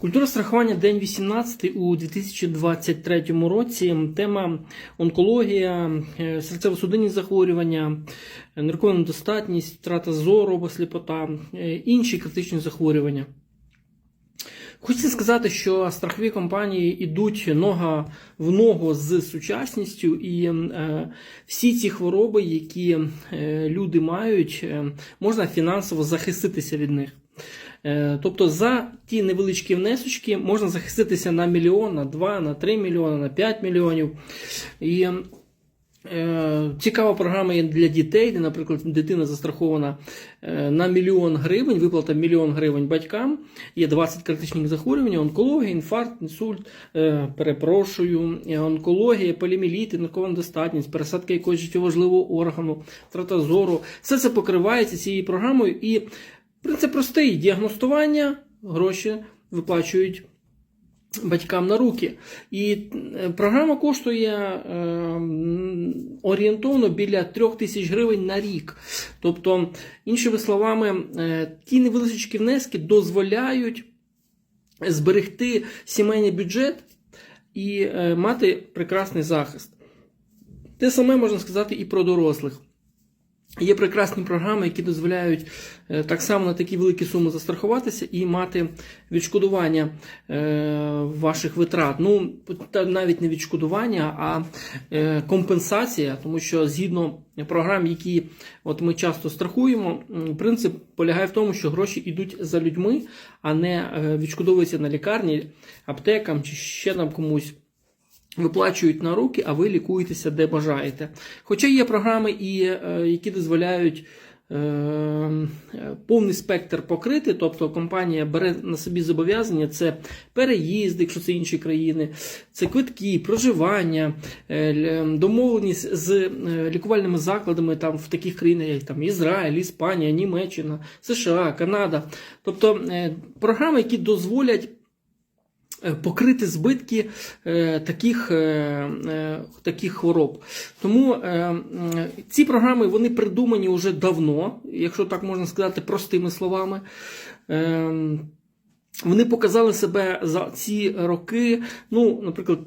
Культура страхування день 18 у 2023 році. Тема онкологія, е, серцево-судинні захворювання, ниркова недостатність, втрата зору або сліпота, е, інші критичні захворювання. Хочеться сказати, що страхові компанії йдуть нога в ногу з сучасністю, і е, всі ці хвороби, які е, люди мають, е, можна фінансово захиститися від них. Е, Тобто за ті невеличкі внесочки можна захиститися на мільйон, на 2, на 3 мільйони, на 5 мільйонів. І е, цікава програма є для дітей, де, наприклад, дитина застрахована е, на мільйон гривень, виплата мільйон гривень батькам. Є 20 критичних захворювань, онкологія, інфаркт, інсульт, перепрошую, онкологія, поліміліти, наркова недостатність, пересадка якогось життєважливого органу, втрата зору. Все це покривається цією програмою і Принцип простий: діагностування, гроші виплачують батькам на руки. І е, програма коштує е, орієнтовно біля 3 тисяч гривень на рік. Тобто, іншими словами, е, ті невеличкі внески дозволяють зберегти сімейний бюджет і е, мати прекрасний захист. Те саме можна сказати і про дорослих. Є прекрасні програми, які дозволяють е, так само на такі великі суми застрахуватися і мати відшкодування е, ваших витрат. Ну, навіть не відшкодування, а е, компенсація, тому що згідно програм, які от ми часто страхуємо, принцип полягає в тому, що гроші йдуть за людьми, а не відшкодовуються на лікарні, аптекам чи ще там комусь. Виплачують на руки, а ви лікуєтеся де бажаєте. Хоча є програми, і, е, які дозволяють е, повний спектр покрити, тобто компанія бере на собі зобов'язання, це переїзди, якщо це інші країни, це квитки, проживання, е, домовленість з е, лікувальними закладами там, в таких країнах, як там, Ізраїль, Іспанія, Німеччина, США, Канада. Тобто е, програми, які дозволять покрити збитки е, таких, е, е, таких хвороб. Тому е, ці програми вони придумані вже давно, якщо так можна сказати, простими словами. Е, вони показали себе за ці роки, ну, наприклад,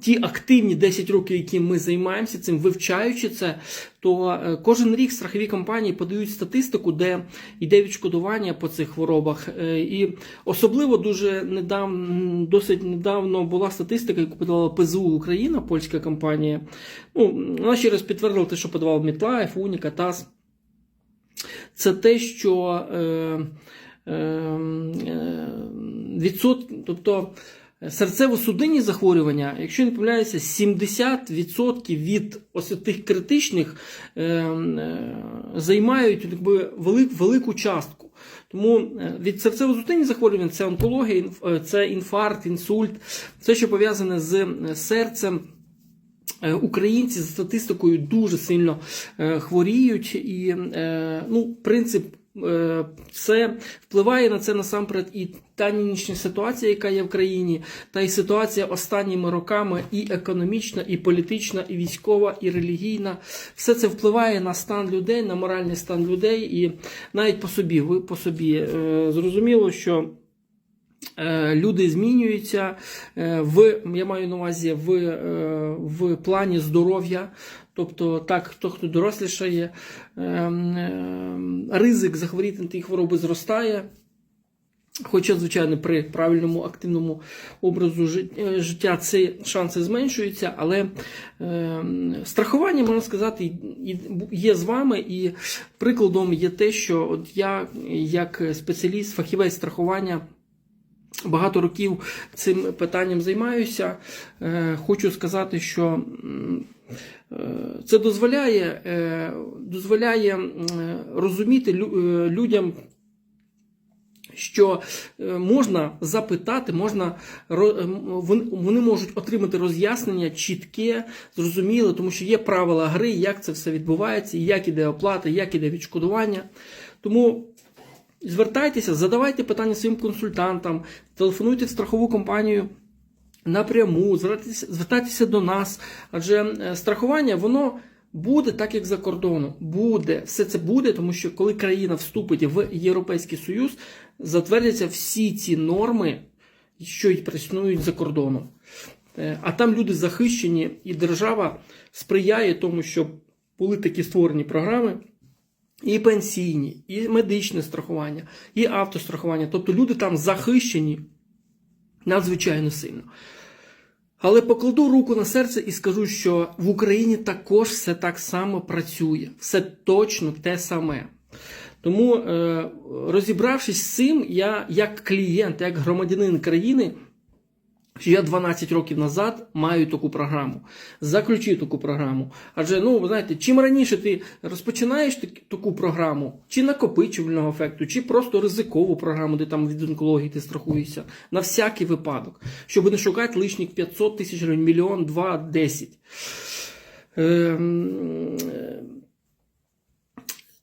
ті активні 10 років, які ми займаємося цим, вивчаючи це, то е, кожен рік страхові компанії подають статистику, де йде відшкодування по цих хворобах. Е, І особливо дуже недавно, досить недавно була статистика, яку подавала ПЗУ Україна, польська компанія. Ну, вона ще раз підтвердила те, що подавав Мітлаєв, Уніка, ТАС. Це те, що е, е, е, відсот, тобто серцево-судинні захворювання, якщо не помиляюся, 70% від ось тих критичних е, е, займають якби, велик, велику частку. Тому е, від серцево-судинних захворювань це онкологія, це інфаркт, інсульт, все, що пов'язане з серцем. Українці за статистикою дуже сильно хворіють, і ну, принцип це впливає на це насамперед і та нинішня ситуація, яка є в країні, та й ситуація останніми роками і економічна, і політична, і військова, і релігійна. Все це впливає на стан людей, на моральний стан людей, і навіть по собі, ви по собі е, зрозуміло, що. Е, Люди змінюються е, в я маю на увазі в, е, в плані здоров'я. Тобто, так, хто хто дорослішає, е, е, ризик захворіти на ті хвороби зростає. Хоча, звичайно, при правильному активному образу життя ці шанси зменшуються, але е, страхування, можна сказати, є з вами, і прикладом є те, що от я, як спеціаліст, фахівець страхування, багато років цим питанням займаюся. Е, Хочу сказати, що е, це дозволяє, е, дозволяє розуміти людям. Що можна запитати, можна вони можуть отримати роз'яснення чітке, зрозуміле, тому що є правила гри, як це все відбувається, як іде оплата, як іде відшкодування. Тому звертайтеся, задавайте питання своїм консультантам, телефонуйте в страхову компанію напряму, звертайтеся, звертайтеся до нас. Адже е, страхування, воно буде так, як за кордоном. Буде, все це буде, тому що коли країна вступить в Європейський Союз, затвердяться всі ці норми що й існують за кордоном. Е, А там люди захищені, і держава сприяє тому, щоб були такі створені програми. І пенсійні, і медичне страхування, і автострахування. Тобто люди там захищені надзвичайно сильно. Але покладу руку на серце і скажу, що в Україні також все так само працює, все точно те саме. Тому, е, розібравшись з цим, я як клієнт, як громадянин країни, що я 12 років назад маю таку програму, заключив таку програму. Адже, ну, ви знаєте, чим раніше ти розпочинаєш так- таку програму, чи накопичувального ефекту, чи просто ризикову програму, де там від онкології ти страхуєшся, на всякий випадок, щоб не шукати лишніх 500 тисяч гривень, мільйон, два, десять. Ем,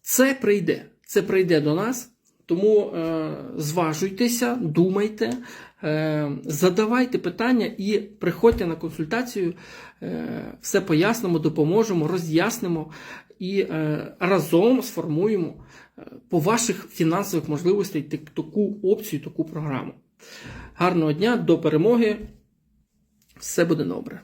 Це прийде. Це прийде до нас. Тому е, зважуйтеся, думайте, е, задавайте питання і приходьте на консультацію. Е, все пояснимо, допоможемо, роз'яснимо і е, разом сформуємо е, по ваших фінансових можливостей так- таку опцію, таку програму. Гарного дня, до перемоги! Все буде добре.